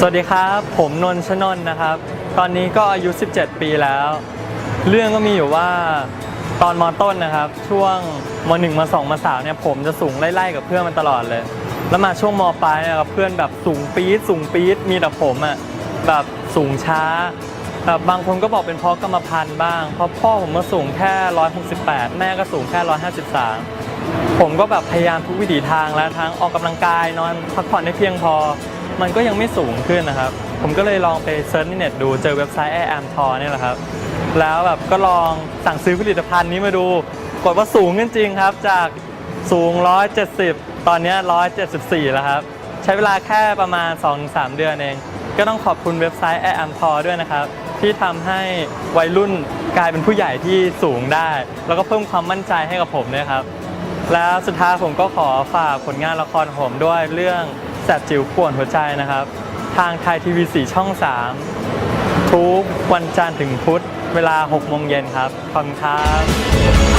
สวัสดีครับ ผมนนท์ชนน์นะครับ ตอนนี้ก็อายุ 17 ปีแล้ว เรื่องก็มีอยู่ว่าตอนมต้นนะครับ ช่วงม1ม2ม3เนี่ยผมจะสูงไล่ๆกับเพื่อนมันตลอดเลย แล้วมาช่วงมปลายเนี่ยกับเพื่อนแบบสูงปี๊ดสูงปี๊ดมีแต่ผมอะแบบสูงช้าแบบบางคนก็บอกเป็นเพราะกรรมพันธุ์บ้าง เพราะพ่อผมมาสูงแค่ 168 แม่ก็สูงแค่ 153 ผมก็แบบพยายามทุกวิถีทางแล้วทั้งออกกำลังกายนอนพักผ่อนให้เพียงพอ มันก็ยังไม่สูงขึ้นนะครับ ผมก็เลยลองไปเซิร์ชในเน็ตดูเจอเว็บไซต์ Air Am t o r นี่ยแหละครับ แล้วแบบก็ลองสั่งซื้อผลิตภัณฑ์นี้มาดู กดว่าสูงขึ้นจริงครับ จากสูง 170 ตอนนี้ 174 แล้วครับ ใช้เวลาแค่ประมาณ 2-3 เดือนเอง ก็ต้องขอบคุณเว็บไซต์ Air Am t o r ด้วยนะครับ ที่ทำให้วัยรุ่นกลายเป็นผู้ใหญ่ที่สูงได้ แล้วก็เพิ่มความมั่นใจให้กับผมด้วยครับ แล้วสุดท้ายผมก็ขอฝากผลงานละครผมด้วยเรื่อง สบจิ๋วป่วนหัวใจนะครับ ทางไทยทีวีสีช่อง 3 ทุกวันจันทร์ถึงพุธ เวลา6โมงเย็นครับขอบคุณครับ